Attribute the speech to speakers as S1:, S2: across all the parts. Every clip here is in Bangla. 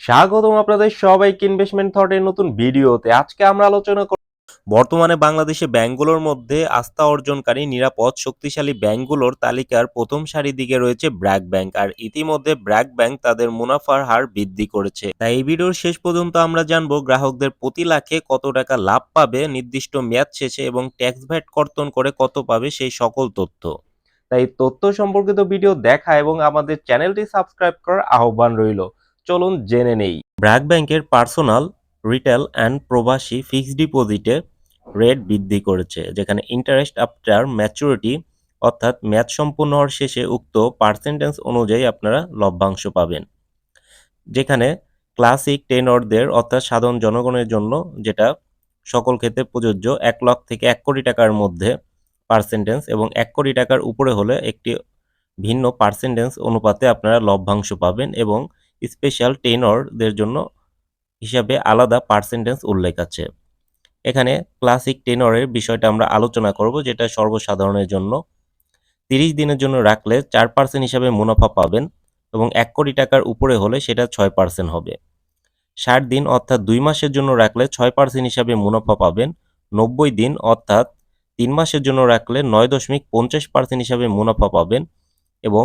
S1: স্বাগতম আপনাদের সবাইকে ইনভেস্টমেন্ট থটের নতুন ভিডিওতে। আজকে আমরা আলোচনা করব বর্তমানে বাংলাদেশে ব্যাংকগুলোর মধ্যে আস্থা অর্জনকারী, নিরাপদ, শক্তিশালী ব্যাংকগুলোর তালিকার প্রথম সারি দিকে রয়েছে ব্র্যাক ব্যাংক আর ইতিমধ্যে ব্র্যাক ব্যাংক তাদের মুনাফার হার বৃদ্ধি করেছে। তাই এই ভিডিওর শেষ পর্যন্ত আমরা জানব গ্রাহকদের প্রতি লাখে কত টাকা লাভ পাবে, নির্দিষ্ট মেয়াদ শেষে এবং ট্যাক্স ভ্যাট কর্তন করে কত পাবে সেই সকল তথ্য। তাই তথ্য সম্পর্কিত ভিডিও দেখা এবং আমাদের চ্যানেলটি সাবস্ক্রাইব করার আহ্বান রইল। চলুন জেনে নেই। ব্র্যাক ব্যাংকের পার্সোনাল, রিটেল অ্যান্ড প্রবাসী ফিক্সড ডিপোজিটে রেট বৃদ্ধি করেছে, যেখানে ইন্টারেস্ট আফটার ম্যাচুরিটি, অর্থাৎ ম্যাচ সম্পূর্ণ হওয়ার শেষে উক্ত পার্সেন্টেজ অনুযায়ী আপনারা লভ্যাংশ পাবেন। যেখানে ক্লাসিক টেনরদের অর্থাৎ সাধারণ জনগণের জন্য যেটা সকল ক্ষেত্রে প্রযোজ্য, এক লাখ থেকে এক কোটি টাকার মধ্যে পার্সেন্টেজ এবং এক কোটি টাকার উপরে হলে একটি ভিন্ন পার্সেন্টেজ অনুপাতে আপনারা লভ্যাংশ পাবেন এবং স্পেশাল টেনরদের জন্য হিসাবে আলাদা পার্সেন্টেজ উল্লেখ আছে। এখানে ক্লাসিক টেনরের বিষয়টা আমরা আলোচনা করব, যেটা সর্বসাধারণের জন্য। তিরিশ দিনের জন্য রাখলে চার পার্সেন্ট হিসাবে মুনাফা পাবেন এবং এক কোটি টাকার উপরে হলে সেটা ছয় পার্সেন্ট হবে। ষাট দিন অর্থাৎ দুই মাসের জন্য রাখলে ছয় পার্সেন্ট হিসাবে মুনাফা পাবেন। নব্বই দিন অর্থাৎ তিন মাসের জন্য রাখলে নয় দশমিক পঞ্চাশ পার্সেন্ট হিসাবে মুনাফা পাবেন এবং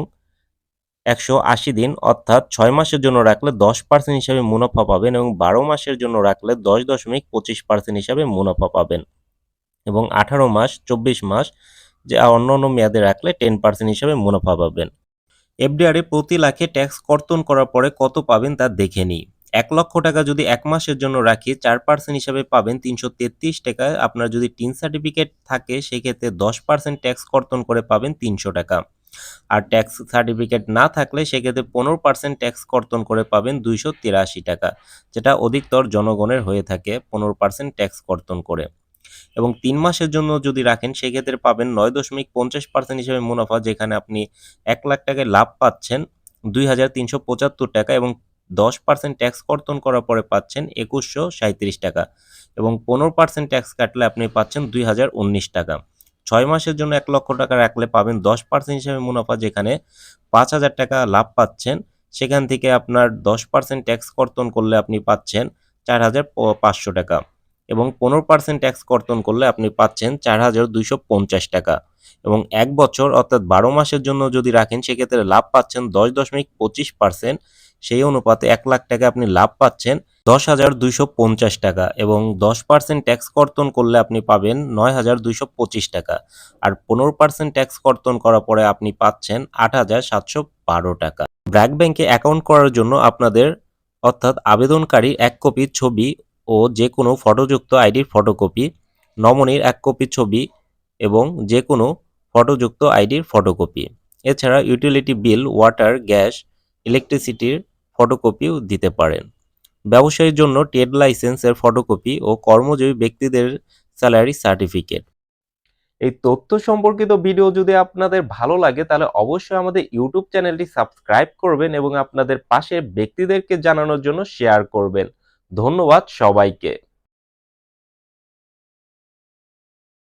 S1: একশো আশি দিন, অর্থাৎ ছয় মাসের জন্য রাখলে দশ পার্সেন্ট হিসাবে মুনাফা পাবেন এবং বারো মাসের জন্য রাখলে দশ দশমিক পঁচিশ পার্সেন্ট হিসাবে মুনাফা পাবেন। এবং আঠারো মাস, চব্বিশ মাস, যে অন্য অন্য মেয়াদে রাখলে টেন পার্সেন্ট হিসাবে মুনাফা পাবেন। এফডিআরে প্রতি লাখে ট্যাক্স কর্তন করার পরে কত পাবেন তা দেখে নিই। এক লক্ষ টাকা যদি এক মাসের জন্য রাখি, চার পার্সেন্ট হিসাবে পাবেন তিনশো তেত্রিশ টাকায়। আপনার যদি টিন সার্টিফিকেট থাকে, সেক্ষেত্রে দশ পার্সেন্ট ট্যাক্স কর্তন করে পাবেন তিনশো টাকা। আর ট্যাক্স সার্টিফিকেট না থাকলে সেক্ষেত্রে পনেরো পার্সেন্ট ট্যাক্স কর্তন করে পাবেন দুইশো তিরাশি টাকা, যেটা অধিকতর জনগণের হয়ে থাকে পনেরো পার্সেন্ট ট্যাক্স কর্তন করে। এবং তিন মাসের জন্য যদি রাখেন, সেক্ষেত্রে পাবেন নয় দশমিক পঞ্চাশ পার্সেন্ট হিসেবে মুনাফা, যেখানে আপনি এক লাখ টাকায় লাভ পাচ্ছেন দুই হাজার তিনশো পঁচাত্তর টাকা এবং দশ পার্সেন্ট ট্যাক্স কর্তন করার পরে পাচ্ছেন একুশশো সাঁত্রিশ টাকা এবং পনেরো পার্সেন্ট ট্যাক্স কাটলে আপনি পাচ্ছেন দুই হাজার উনিশ টাকা। ছয় মাসের জন্য এক লক্ষ টাকা রাখলে পাবেন দশ পার্সেন্ট হিসেবে মুনাফা, যেখানে পাঁচ হাজার টাকা লাভ পাচ্ছেন। সেখান থেকে আপনার দশ পার্সেন্ট ট্যাক্স কর্তন করলে আপনি পাচ্ছেন চার হাজার পাঁচশো টাকা এবং পনেরো পার্সেন্ট ট্যাক্স কর্তন করলে আপনি পাচ্ছেন চার হাজার দুইশো পঞ্চাশ টাকা এবং এক বছর অর্থাৎ বারো মাসের জন্য যদি রাখেন, সেক্ষেত্রে লাভ পাচ্ছেন দশ দশমিক পঁচিশ পার্সেন্ট সেই অনুপাতে এক লাখ টাকা আপনি লাভ পাচ্ছেন। দশ হাজার দুইশো পঞ্চাশ টাকা এবং দশ পার্সেন্ট ট্যাক্স কর্তন করলে আপনি পাবেন নয় হাজার দুইশো পঁচিশ টাকা। আর পনেরো পার্সেন্ট ট্যাক্স কর্তন করার পরে আপনি পাচ্ছেন আট হাজার সাতশো বারো টাকা। ব্র্যাক ব্যাংকে অ্যাকাউন্ট করার জন্য আপনাদের অর্থাৎ আবেদনকারী এক কপি ছবি ও যে কোনো ফটোযুক্ত আইডির ফটোকপি, নমনির এক কপি ছবি এবং যে কোনো ফটোযুক্ত আইডির ফটোকপি। এছাড়া ইউটিলিটি বিল, ওয়াটার, গ্যাস, ইলেকট্রিসিটির ফটোকপিও দিতে পারেন। ব্যবসায়ীর জন্য ট্রেড লাইসেন্সের ফটোকপি ও কর্মজীবী ব্যক্তিদের স্যালারি সার্টিফিকেট। এই তথ্য সম্পর্কিত ভিডিও যদি আপনাদের ভালো লাগে, তাহলে অবশ্যই আমাদের ইউটিউব চ্যানেলটি সাবস্ক্রাইব করবেন এবং আপনাদের পাশের ব্যক্তিদেরকে জানানোর জন্য শেয়ার করবেন। ধন্যবাদ সবাইকে।